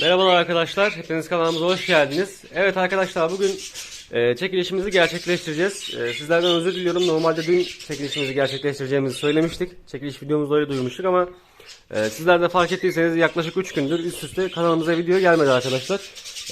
Merhabalar arkadaşlar, hepiniz kanalımıza hoş geldiniz. Evet arkadaşlar bugün e, çekilişimizi gerçekleştireceğiz. E, sizlerden özür diliyorum. Normalde dün çekilişimizi gerçekleştireceğimizi söylemiştik. Çekiliş videomuzda öyle duyurmuştuk ama e, sizler de fark ettiyseniz yaklaşık 3 gündür üst üste kanalımıza video gelmedi arkadaşlar.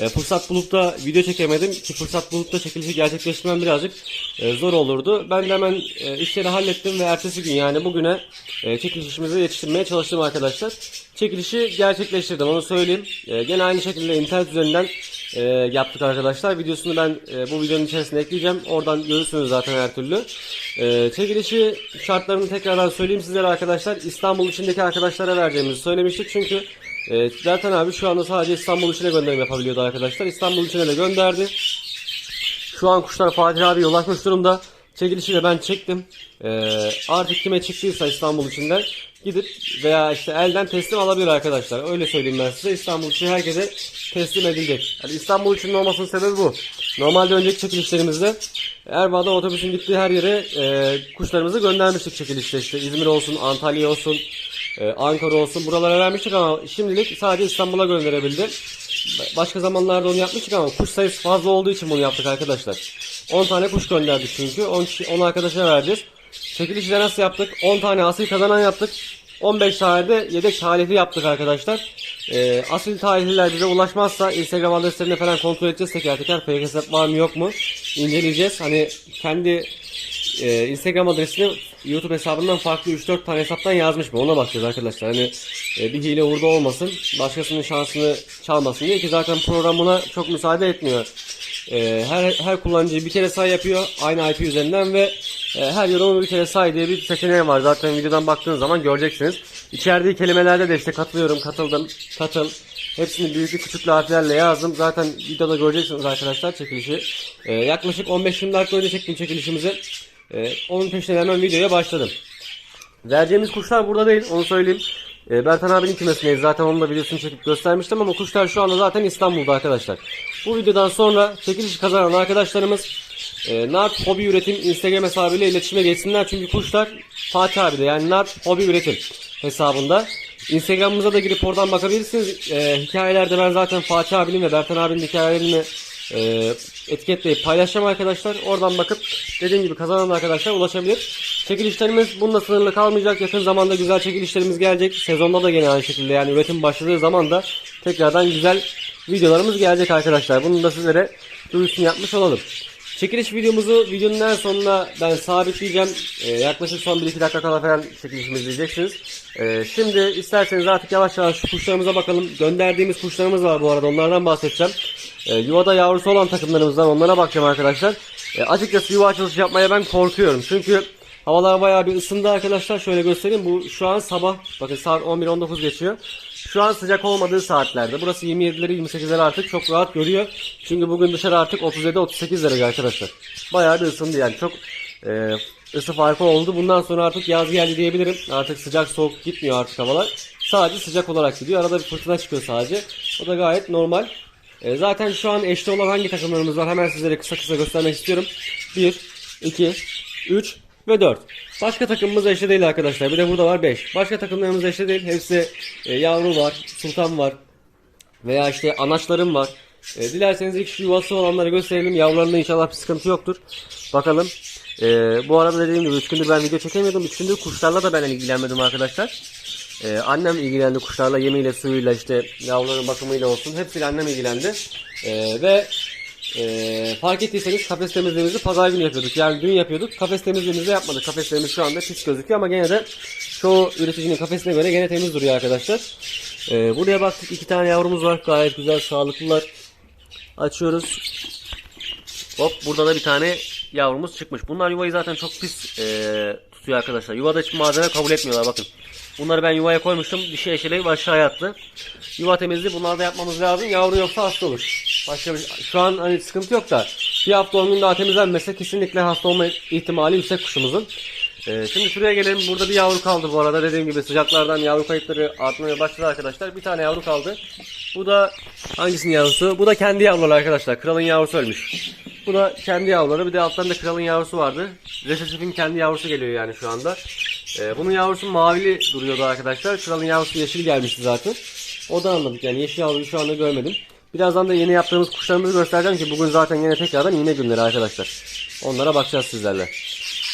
E, fırsat bulup da video çekemedim ki fırsat bulup da çekilişi gerçekleştirmem birazcık e, zor olurdu. Ben de hemen e, işleri hallettim ve ertesi gün yani bugüne e, çekilişimizi yetiştirmeye çalıştım arkadaşlar. Çekilişi gerçekleştirdim onu söyleyeyim. E, gene aynı şekilde internet üzerinden e, yaptık arkadaşlar. Videosunu ben e, bu videonun içerisine ekleyeceğim. Oradan görürsünüz zaten her türlü. E, çekilişi şartlarını tekrardan söyleyeyim sizlere arkadaşlar. İstanbul içindeki arkadaşlara vereceğimizi söylemiştik. Çünkü e, zaten abi şu anda sadece İstanbul içine gönderim yapabiliyordu arkadaşlar. İstanbul içine de gönderdi. Şu an kuşlar Fatih abi ulaşmış durumda. Çekilişi de ben çektim. Ee, artık kime çıktıysa İstanbul içinden gidip veya işte elden teslim alabilir arkadaşlar. Öyle söyleyeyim ben size. İstanbul için herkese teslim edilecek. Yani İstanbul için olmasının sebebi bu. Normalde önceki çekilişlerimizde Erbaa'da otobüsün gittiği her yere e, kuşlarımızı göndermiştik çekilişte. İşte İzmir olsun, Antalya olsun, e, Ankara olsun buralara vermiştik ama şimdilik sadece İstanbul'a gönderebildi. Başka zamanlarda onu yapmıştık ama kuş sayısı fazla olduğu için bunu yaptık arkadaşlar. 10 tane kuş gönderdik çünkü. 10, kişi, 10 arkadaşa vereceğiz. Çekilişi de nasıl yaptık? 10 tane asil kazanan yaptık. 15 tane de yedek talihli yaptık arkadaşlar. Ee, asil talihliler bize ulaşmazsa Instagram adreslerini falan kontrol edeceğiz teker teker. Fake hesap var mı yok mu? İnceleyeceğiz. Hani kendi e, Instagram adresini YouTube hesabından farklı 3-4 tane hesaptan yazmış mı? Ona bakacağız arkadaşlar. Hani e, bir hile burada olmasın. Başkasının şansını çalmasın diye ki zaten program buna çok müsaade etmiyor. E, her her kullanıcı bir kere say yapıyor aynı IP üzerinden ve e, her yorumu bir kere say diye bir seçeneği var. Zaten videodan baktığınız zaman göreceksiniz. İçerdiği kelimelerde de işte katılıyorum, katıldım, katıl. Hepsini büyüklü küçüklü harflerle yazdım. Zaten videoda göreceksiniz arkadaşlar çekilişi. E, yaklaşık 15-20 dakika önce çektim çekilişimizi. E, onun peşine hemen videoya başladım. Vereceğimiz kuşlar burada değil onu söyleyeyim. E, Bertan abinin kümesindeyiz. Zaten onun da videosunu çekip göstermiştim ama kuşlar şu anda zaten İstanbul'da arkadaşlar. Bu videodan sonra çekiliş kazanan arkadaşlarımız e, Nart Hobi Üretim Instagram hesabıyla iletişime geçsinler. Çünkü kuşlar Fatih abi de yani Nart Hobi Üretim hesabında. Instagram'ımıza da girip oradan bakabilirsiniz. E, hikayelerde ben zaten Fatih abinin ve Bertan abinin hikayelerini e, etiketleyip paylaşacağım arkadaşlar. Oradan bakıp dediğim gibi kazanan arkadaşlar ulaşabilir. Çekilişlerimiz bununla sınırlı kalmayacak. Yakın zamanda güzel çekilişlerimiz gelecek. Sezonda da gene aynı şekilde yani üretim başladığı zaman da tekrardan güzel videolarımız gelecek arkadaşlar. Bunu da sizlere duyurusunu yapmış olalım. Çekiliş videomuzu videonun en sonuna ben sabitleyeceğim. Ee, yaklaşık son 1-2 dakika kala falan çekilişimizi izleyeceksiniz. Ee, şimdi isterseniz artık yavaş yavaş şu kuşlarımıza bakalım. Gönderdiğimiz kuşlarımız var bu arada onlardan bahsedeceğim. Ee, yuvada yavrusu olan takımlarımızdan onlara bakacağım arkadaşlar. Ee, açıkçası yuva açılışı yapmaya ben korkuyorum. Çünkü havalar bayağı bir ısındı arkadaşlar. Şöyle göstereyim. Bu şu an sabah. Bakın saat 11.19 geçiyor. Şu an sıcak olmadığı saatlerde. Burası 27'leri 28'leri artık çok rahat görüyor. Çünkü bugün dışarı artık 37-38 derece arkadaşlar. Bayağı bir ısındı yani. Çok e, ısı farkı oldu. Bundan sonra artık yaz geldi diyebilirim. Artık sıcak soğuk gitmiyor artık havalar. Sadece sıcak olarak gidiyor. Arada bir fırtına çıkıyor sadece. O da gayet normal. E, zaten şu an eşli olan hangi takımlarımız var hemen sizlere kısa kısa göstermek istiyorum. 1, 2, 3 ve 4. Başka takımımız eşli değil arkadaşlar. Bir de burada var 5. Başka takımlarımız eşli değil. Hepsi e, yavru var, sultan var veya işte anaçlarım var. E, dilerseniz ilk şu yuvası olanları gösterelim. Yavrularında inşallah bir sıkıntı yoktur. Bakalım. E, bu arada dediğim gibi 3 gündür ben video çekemiyordum. 3 gündür kuşlarla da ben ilgilenmedim arkadaşlar. Ee, annem ilgilendi kuşlarla yemiyle suyuyla işte yavruların bakımıyla olsun hepsiyle annem ilgilendi Ee, ve e, fark ettiyseniz kafes temizliğimizi pazar günü yapıyorduk. Yani dün yapıyorduk. Kafes temizliğimizi yapmadık. Kafeslerimiz şu anda pis gözüküyor ama gene de çoğu üreticinin kafesine göre gene temiz duruyor arkadaşlar. Ee, buraya baktık. İki tane yavrumuz var. Gayet güzel sağlıklılar. Açıyoruz. Hop burada da bir tane yavrumuz çıkmış. Bunlar yuvayı zaten çok pis e, tutuyor arkadaşlar. Yuvada hiç malzeme kabul etmiyorlar bakın. Bunları ben yuvaya koymuştum. Dişi eşeleyip aşağıya attı. Yuva temizliği bunlarda yapmamız lazım. Yavru yoksa hasta olur. Başka bir, şu an hani sıkıntı yok da bir hafta 10 gün daha temizlenmese kesinlikle hasta olma ihtimali yüksek kuşumuzun. Ee, şimdi şuraya gelelim. Burada bir yavru kaldı bu arada. Dediğim gibi sıcaklardan yavru kayıpları artmaya başladı arkadaşlar. Bir tane yavru kaldı. Bu da hangisinin yavrusu? Bu da kendi yavruları arkadaşlar. Kralın yavrusu ölmüş. Bu da kendi yavruları. Bir de altlarında kralın yavrusu vardı. Resesif'in kendi yavrusu geliyor yani şu anda. Ee, bunun yavrusu mavili duruyordu arkadaşlar. Kralın yavrusu yeşil gelmişti zaten. O da anladık yani yeşil yavruyu şu anda görmedim. Birazdan da yeni yaptığımız kuşlarımızı göstereceğim ki bugün zaten yine tekrardan iğne günleri arkadaşlar. Onlara bakacağız sizlerle.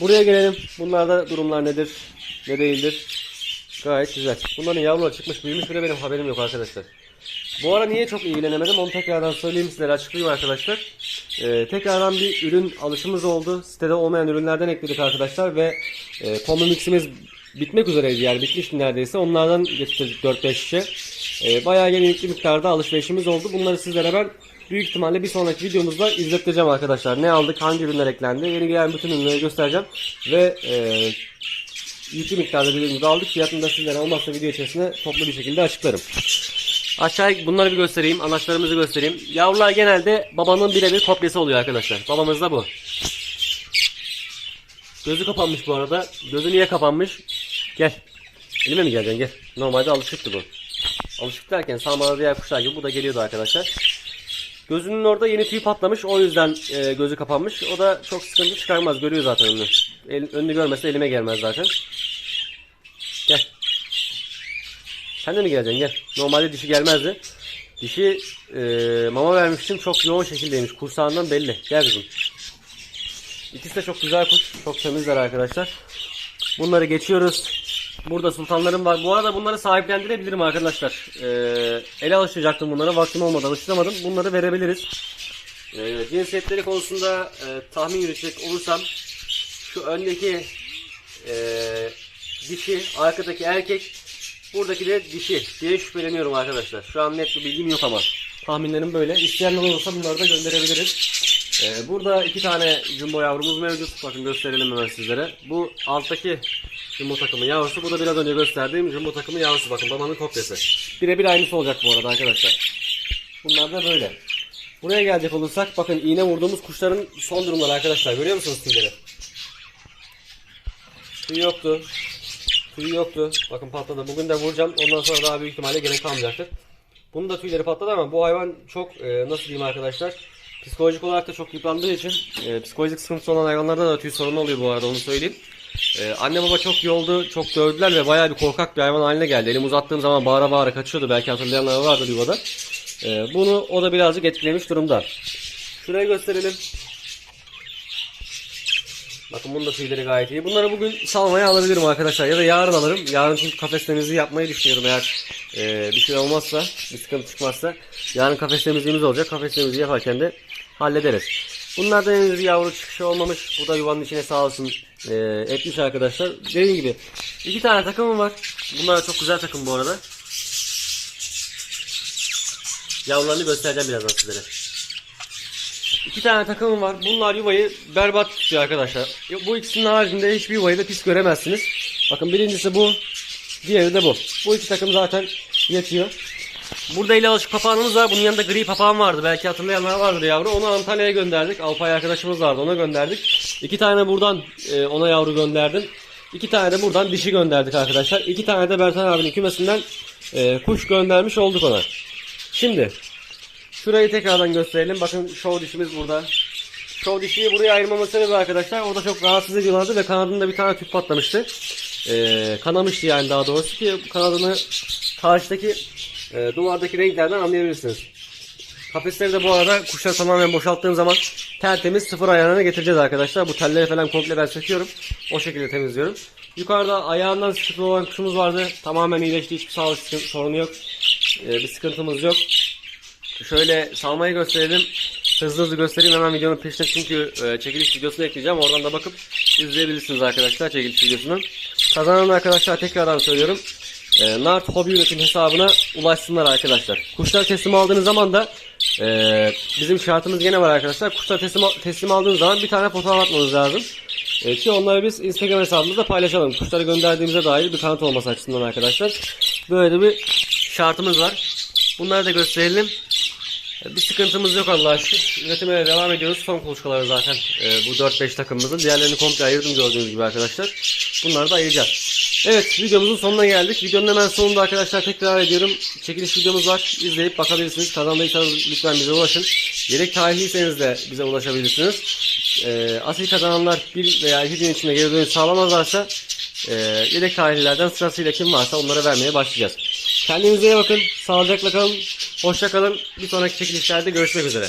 Buraya gelelim. Bunlarda durumlar nedir? Ne değildir? Gayet güzel. Bunların yavruları çıkmış büyümüş bile benim haberim yok arkadaşlar. Bu ara niye çok ilgilenemedim onu tekrardan söyleyeyim sizlere açıklayayım arkadaşlar. Ee, tekrardan bir ürün alışımız oldu. Sitede olmayan ürünlerden ekledik arkadaşlar ve e, combo miximiz bitmek üzereydi yani bitmişti neredeyse. Onlardan getirdik 4-5 şişe. Ee, bayağı yüklü miktarda alışverişimiz oldu. Bunları sizlere ben büyük ihtimalle bir sonraki videomuzda izleteceğim arkadaşlar. Ne aldık, hangi ürünler eklendi, yeni gelen bütün ürünleri göstereceğim. Ve e, yüklü miktarda bir ürünü de aldık. Fiyatını da sizlere olmazsa video içerisinde toplu bir şekilde açıklarım. Aşağıya bunları bir göstereyim. Anaçlarımızı göstereyim. Yavrular genelde babanın birebir kopyası oluyor arkadaşlar. Babamız da bu. Gözü kapanmış bu arada. Gözü niye kapanmış? Gel. Elime mi geleceksin gel. Normalde alışıktı bu. Alışık derken sağmada diğer kuşlar gibi bu da geliyordu arkadaşlar. Gözünün orada yeni tüy patlamış. O yüzden e, gözü kapanmış. O da çok sıkıntı çıkarmaz. Görüyor zaten önünü. El, önünü görmese elime gelmez zaten. Gel. Sen de mi geleceksin gel. Normalde dişi gelmezdi. Dişi e, mama vermiştim. Çok yoğun şekildeymiş. Kursağından belli. Gel kızım. İkisi de çok güzel kuş. Çok temizler arkadaşlar. Bunları geçiyoruz. Burada sultanlarım var. Bu arada bunları sahiplendirebilirim arkadaşlar. Ee, ele alıştıracaktım bunlara. Vaktim olmadı alıştıramadım. Bunları verebiliriz. Ee, cinsiyetleri konusunda e, tahmin yürütecek olursam şu öndeki e, dişi, arkadaki erkek, buradaki de dişi diye şüpheleniyorum arkadaşlar. Şu an net bir bilgim yok ama. Tahminlerim böyle. İsteyenler olursa bunları da gönderebiliriz. Ee, burada iki tane jumbo yavrumuz mevcut. Bakın gösterelim hemen sizlere. Bu alttaki jumbo takımı yavrusu. Bu da biraz önce gösterdiğim jumbo takımı yavrusu. Bakın babanın kopyası. Birebir aynısı olacak bu arada arkadaşlar. Bunlar da böyle. Buraya gelecek olursak bakın iğne vurduğumuz kuşların son durumları arkadaşlar. Görüyor musunuz tüyleri? Tüy yoktu. Tüy yoktu. Bakın patladı. Bugün de vuracağım. Ondan sonra daha büyük ihtimalle gerek kalmayacaktır. Bunun da tüyleri patladı ama bu hayvan çok e, nasıl diyeyim arkadaşlar psikolojik olarak da çok yıprandığı için e, psikolojik sıkıntısı olan hayvanlarda da tüy sorunu oluyor bu arada onu söyleyeyim. E, anne baba çok yoldu, çok dövdüler ve bayağı bir korkak bir hayvan haline geldi. Elim uzattığım zaman bağıra bağıra kaçıyordu. Belki hatırlayanlar vardır yuvada. E, bunu o da birazcık etkilemiş durumda. Şurayı gösterelim. Bakın bunun da tüyleri gayet iyi. Bunları bugün salmaya alabilirim arkadaşlar. Ya da yarın alırım. Yarın çünkü kafes yapmayı düşünüyorum eğer e, bir şey olmazsa, bir sıkıntı çıkmazsa. Yarın kafes temizliğimiz olacak. Kafes temizliği yaparken de hallederiz. Bunlardan henüz bir yavru çıkışı olmamış. Bu da yuvanın içine sağ olsun e, etmiş arkadaşlar. Dediğim gibi iki tane takımım var. Bunlar çok güzel takım bu arada. Yavrularını göstereceğim birazdan sizlere. İki tane takımım var. Bunlar yuvayı berbat tutuyor arkadaşlar. Bu ikisinin haricinde hiçbir yuvayı da pis göremezsiniz. Bakın birincisi bu. Diğeri de bu. Bu iki takım zaten yetiyor. Burada ile alışık papağanımız var. Bunun yanında gri papağan vardı. Belki hatırlayanlar vardır yavru. Onu Antalya'ya gönderdik. Alpay arkadaşımız vardı. Ona gönderdik. İki tane buradan e, ona yavru gönderdim. İki tane de buradan dişi gönderdik arkadaşlar. İki tane de Bertan abinin kümesinden e, kuş göndermiş olduk ona. Şimdi Şurayı tekrardan gösterelim. Bakın show dişimiz burada. Show dişiyi buraya ayırmamın sebebi arkadaşlar. Orada çok rahatsız ediyorlardı ve kanadında bir tane tüp patlamıştı. Ee, kanamıştı yani daha doğrusu ki kanadını karşıdaki e, duvardaki renklerden anlayabilirsiniz. Kafesleri de bu arada kuşları tamamen boşalttığım zaman tertemiz sıfır ayarına getireceğiz arkadaşlar. Bu telleri falan komple ben söküyorum. O şekilde temizliyorum. Yukarıda ayağından sıkıntı olan kuşumuz vardı. Tamamen iyileşti. Hiçbir sağlık sorunu yok. Ee, bir sıkıntımız yok. Şöyle salmayı gösterelim. Hızlı hızlı göstereyim hemen videonun peşine çünkü e, çekiliş videosunu ekleyeceğim. Oradan da bakıp izleyebilirsiniz arkadaşlar çekiliş videosunu. Kazanan arkadaşlar tekrardan söylüyorum. E, Nart hobi üretim hesabına ulaşsınlar arkadaşlar. Kuşlar teslim aldığınız zaman da e, bizim şartımız gene var arkadaşlar. Kuşlar teslim, teslim aldığınız zaman bir tane fotoğraf atmanız lazım. E, ki onları biz Instagram hesabımızda paylaşalım. Kuşları gönderdiğimize dair bir kanıt olması açısından arkadaşlar. Böyle bir şartımız var. Bunları da gösterelim. Bir sıkıntımız yok Allah'a şükür. Üretime devam ediyoruz. Son kuluçkaları zaten e, bu 4-5 takımımızın. Diğerlerini komple ayırdım gördüğünüz gibi arkadaşlar. Bunları da ayıracağız. Evet videomuzun sonuna geldik. Videonun hemen sonunda arkadaşlar tekrar ediyorum. Çekiliş videomuz var. İzleyip bakabilirsiniz. Kazandıysanız lütfen bize ulaşın. Yedek tarihliyseniz de bize ulaşabilirsiniz. E, asil kazananlar bir veya iki gün içinde geri dönüş sağlamazlarsa e, yedek tarihlilerden sırasıyla kim varsa onlara vermeye başlayacağız. Kendinize iyi bakın. Sağlıcakla kalın. Hoşça kalın. Bir sonraki çekilişlerde görüşmek üzere.